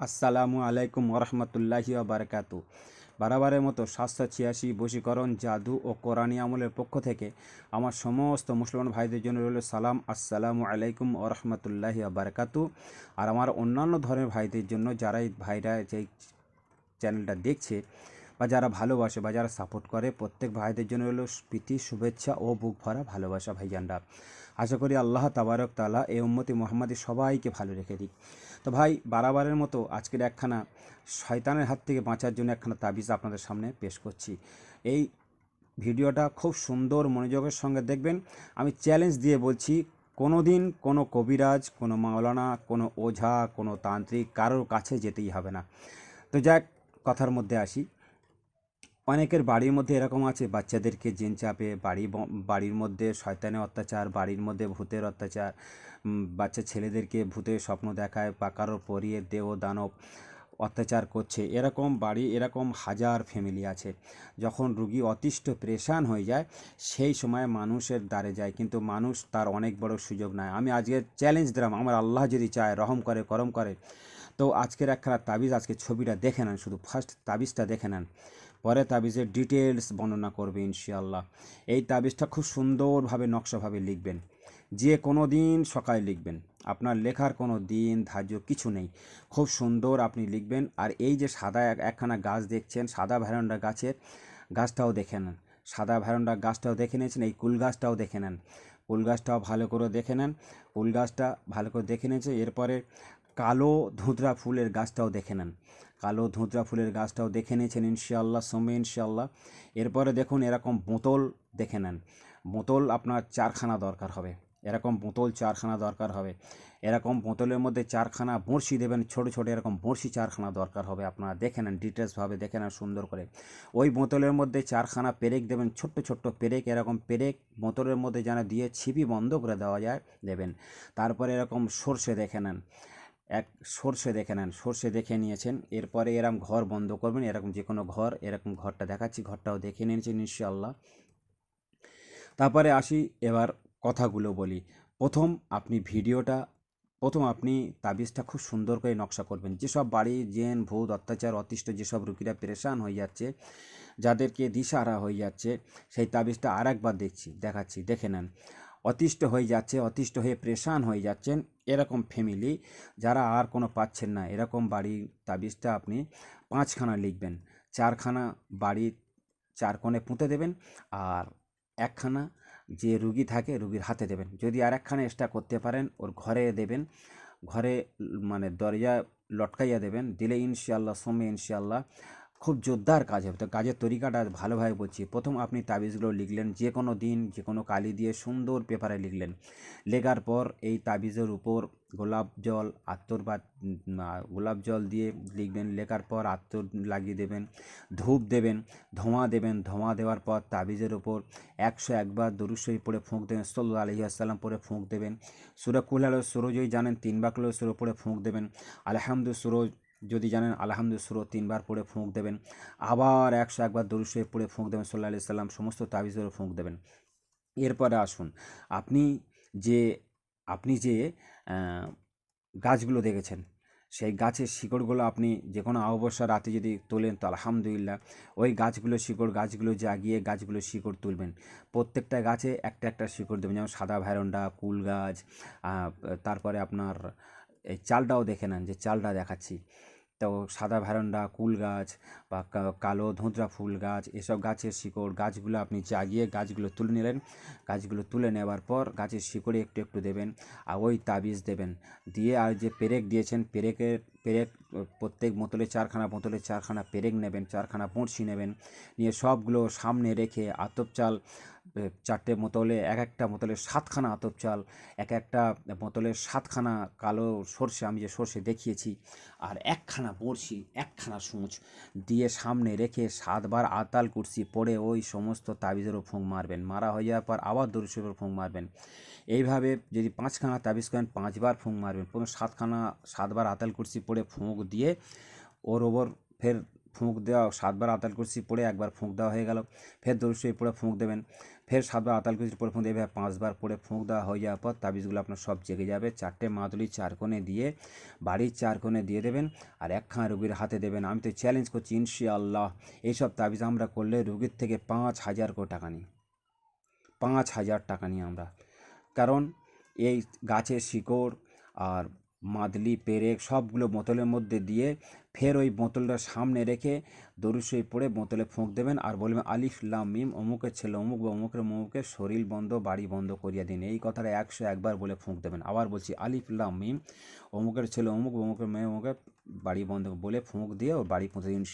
আসসালামু আলাইকুম ওরহমতুল্লাহি বারকাতু বারাবারের মতো সাতশো ছিয়াশি বশীকরণ জাদু ও কোরআনী আমলের পক্ষ থেকে আমার সমস্ত মুসলমান ভাইদের জন্য রইল সালাম, আসসালামু আলাইকুম ওরহমতুল্লাহি বারকাতু আর আমার অন্যান্য ধরনের ভাইদের জন্য যারা এই ভাইরা যেই চ্যানেলটা দেখছে বা যারা ভালোবাসে বা যারা সাপোর্ট করে, প্রত্যেক ভাইদের জন্য হলো প্রীতি, শুভেচ্ছা ও বুক ভরা ভালোবাসা ভাইজানরা। আশা করি আল্লাহ তাবারক তালা এ উম্মতি মোহাম্মদী সবাইকে ভালো রেখে দিক। তো ভাই, বারাবারের মতো আজকের একখানা শয়তানের হাত থেকে বাঁচার জন্য একখানা তাবিজ আপনাদের সামনে পেশ করছি। এই ভিডিওটা খুব সুন্দর মনোযোগের সঙ্গে দেখবেন। আমি চ্যালেঞ্জ দিয়ে বলছি কোনো দিন কোনো কবিরাজ, কোনো মাওলানা, কোনো ওঝা, কোনো তান্ত্রিক কারোর কাছে যেতেই হবে না। তো যাক, কথার মধ্যে আসি। অনেকের বাড়ির মধ্যে এরকম আছে। বাচ্চাদেরকে জিন চাপে, বাড়ি বাড়ির মধ্যে শয়তানের অত্যাচার, বাড়ির মধ্যে ভূতের অত্যাচার বাচ্চা ছেলেদেরকে ভূতের স্বপ্ন দেখায় বা পরিয়ে দেহ দানব অত্যাচার করছে। এরকম বাড়ি, এরকম হাজার ফ্যামিলি আছে। যখন রুগী অতিষ্ঠ, প্রেশান হয়ে যায়, সেই সময় মানুষের দ্বারে যায়। কিন্তু মানুষ তার অনেক বড় সুযোগ নেয়। আমি আজকে চ্যালেঞ্জ দিলাম, আমার আল্লাহ যদি চায়, রহম করে, করম করে। তো আজকের একখানা তাবিজ আজকে ছবিটা দেখে নেন শুধু। ফার্স্ট তাবিজটা দেখে নেন। পরে তাবিজের ডিটেলস বর্ণনা করবে ইনশাআল্লাহ। এই তাবিজটা খুব সুন্দরভাবে, নকশাভাবে লিখবেন। যে কোনো দিন সকালে লিখবেন। আপনার লেখার কোনো দিন ধার্য কিছু নেই। খুব সুন্দর আপনি লিখবেন। আর এই যে সাদা এক- একখানা গাছ দেখছেন, সাদা ভ্যারন্ডা গাছের, গাছটাও দেখে নেন। সাদা ভ্যারন্ডা গাছটাও দেখে নিয়েছেন, এই কুল গাছটাও দেখে নেন। কুল গাছটাও ভালো করে দেখে নেন। কুল গাছটা ভালো করে দেখে নিয়েছে এরপরে কালো ধুতরা ফুলের গাছটাও দেখে নেন। কালো ধুতরা ফুলের গাছটাও দেখে নিয়েছেন ইনশাআল্লাহ সময় ইনশাআল্লাহ। এরপরে দেখুন এরকম বোতল দেখে নেন। বোতল আপনার চারখানা দরকার হবে। এরকম বোতল চারখানা দরকার হবে। এরকম বোতলের মধ্যে চারখানা বড়শি দেবেন, ছোট ছোট এরকম বড়শি চারখানা দরকার হবে আপনারা। দেখে নেন ডিটেলসভাবে দেখে নেন সুন্দর করে। ওই বোতলের মধ্যে চারখানা পেরেক দেবেন, ছোট্ট ছোট্ট পেরেক, এরকম পেরেক বোতলের মধ্যে যেন দিয়ে ছিপি বন্ধ করে দেওয়া যায়, দেবেন। তারপরে এরকম সর্ষে দেখে নেন। এক সর্ষে দেখে নেন, সর্ষে দেখে নিয়েছেন। এরপরে এরকম ঘর বন্ধ করবেন, এরকম যে কোনো ঘর, এরকম ঘরটা দেখাচ্ছি, ঘরটাও দেখে নিয়েছেন ইনশাআল্লাহ। তারপরে আসি এবার কথাগুলো বলি। প্রথম আপনি ভিডিওটা, প্রথম আপনি তাবিজটা খুব সুন্দর করে নকশা করবেন। যেসব বাড়ি, জেন, ভূত, অত্যাচার, অতিষ্ঠ যেসব রুগীরা পেরেশান হয়ে যাচ্ছে, যাদেরকে দিশাহারা হয়ে যাচ্ছে, সেই তাবিজটা আর একবার দেখছি, দেখাচ্ছি, দেখে নেন। অতিষ্ঠ হয়ে যাচ্ছে, অতিষ্ঠ হয়ে প্রেশান হয়ে যাচ্ছেন এরকম ফ্যামিলি যারা আর কোনো পাচ্ছেন না। এরকম বাড়ির তাবিজটা আপনি পাঁচখানা লিখবেন। চারখানা বাড়ির চার কোণে পুঁতে দেবেন আর একখানা যে রুগী থাকে রুগীর হাতে দেবেন। যদি আর একখানা এক্সট্রা করতে পারেন, ওর ঘরে দেবেন। ঘরে মানে দরজা লটকাইয়া দেবেন। দিলে ইনশাল্লাহ সোমে ইনশাআল্লাহ খুব জোরদার কাজ হবে। তো কাজের তরিকাটা ভালোভাবে বলছি। প্রথম আপনি তাবিজগুলো লিখলেন, যে কোনো দিন, যে কোনো কালি দিয়ে সুন্দর পেপারে লিখলেন। লেখার পর এই তাবিজের উপর গোলাপ জল আত্তর বা গোলাপ জল দিয়ে লিখবেন। লেখার পর আত্তর লাগিয়ে দেবেন, ধূপ দেবেন, ধোঁয়া দেবেন। ধোঁয়া দেওয়ার পর তাবিজের উপর একশো একবার দরুশ্বরী পড়ে ফুঁক দেবেন সাল্লাহ আলহি আসসালাম পরে ফুঁক দেবেন। সুরা কুলালো সুরজই জানেন, তিন বাকলো সুরো পড়ে ফুঁক দেবেন। আলহামদু সুরজ যদি জানেন আলহামদু সুরো তিনবার পড়ে ফুঁক দেবেন। আবার একশো একবার দরুশ্বরী পড়ে ফুঁক দেবেন সাল্লাহ আলি সাল্লাম সমস্ত তাবিজেরও ফুঁক দেবেন। এরপরে আসুন, আপনি যে আপনি যে গাছগুলো দেখেছেন, সেই গাছের শিকড়গুলো আপনি যে কোনো অবসর রাতে যদি তোলেন, তো আলহামদুলিল্লাহ ওই গাছগুলো শিকড়, গাছগুলো জাগিয়ে গাছগুলো শিকড় তুলবেন। প্রত্যেকটা গাছে একটা একটা শিকড় দেবেন, যেমন সাদা ভ্যারন্ডা কুল গাছ তারপরে আপনার এই চালটাও দেখে নেন যে চালটা দেখাচ্ছি। তো সাদা ভ্যারন্ডা কুল গাছ বা কালো ধুতরা ফুল গাছ, এসব গাছের শিকড়, গাছগুলো আপনি জাগিয়ে গাছগুলো তুলে নিলেন। গাছগুলো তুলে নেওয়ার পর গাছের শিকড়ে একটু একটু দেবেন আর ওই তাবিজ দেবেন। দিয়ে আর যে পেরেক দিয়েছেন, পেরেকের, পেরেক প্রত্যেক বোতলে চারখানা বোতলে চারখানা পেরেক নেবেন, চারখানা বড়শি নেবেন। নিয়ে সবগুলো সামনে রেখে আতপ চাল চারটে বোতলে, এক একটা বোতলে সাতখানা আতপ চাল, এক একটা বোতলে সাতখানা কালো সর্ষে, আমি যে সর্ষে দেখিয়েছি, আর একখানা বড়শি, একখানা সূচ দিয়ে সামনে রেখে সাতবার আতাল কুর্সি পড়ে ওই সমস্ত তাবিজেরও ফোঁক মারবেন। মারা হয়ে যাওয়ার পর আবার দরুশের ফোঁক মারবেন। এইভাবে যদি পাঁচখানা তাবিজ করেন, পাঁচবার ফোঁক মারবেন। কোনো সাতখানা, সাতবার আতাল কুর্সি পড়ে ফোঁক দিয়ে ওর ওপর ফের ফুঁক দেওয়া, সাতবার আতাল কুর্সি পড়ে একবার ফুঁক দেওয়া হয়ে গেল। ফের দরুশ্বরী পড়ে ফুঁক দেবেন। ফের সাতবার আতাল কুচির পরে ফুঁক এভাবে পাঁচবার পরে ফুঁক দেওয়া হয়ে যাওয়ার পর তাবিজগুলো আপনার সব জেগে যাবে। চারটে মাদুলি চার কোণে দিয়ে, বাড়ির চার কোণে দিয়ে দেবেন আর একখানা রুগীর হাতে দেবেন। আমি তো চ্যালেঞ্জ করছি, ইনশাআল্লাহ। এইসব তাবিজ আমরা করলে রুগীর থেকে পাঁচ হাজার করে টাকা নিই। পাঁচ হাজার টাকা নিই আমরা। কারণ এই গাছের শিকড় আর মাদলি, পেরেক সবগুলো বোতলের মধ্যে দিয়ে ফের ওই বোতলটা সামনে রেখে দরুসই পড়ে বোতলে ফোঁক দেবেন আর বলবেন, আলিফ, লাম, মিম, অমুকের ছেলে, অমুক বা অমুকের অমুকের শরীর বন্ধ, বাড়ি বন্ধ করিয়া দিন। এই কথাটা একশো একবার বলে ফোঁক দেবেন। আবার বলছি, আলিফ, লাম, মিম, অমুকের ছেলে, অমুক অমুকের মেয়ে, অমুকের বাড়ি বন্ধ বলে ফোঁক দিয়ে ও বাড়ি পৌঁছে দিন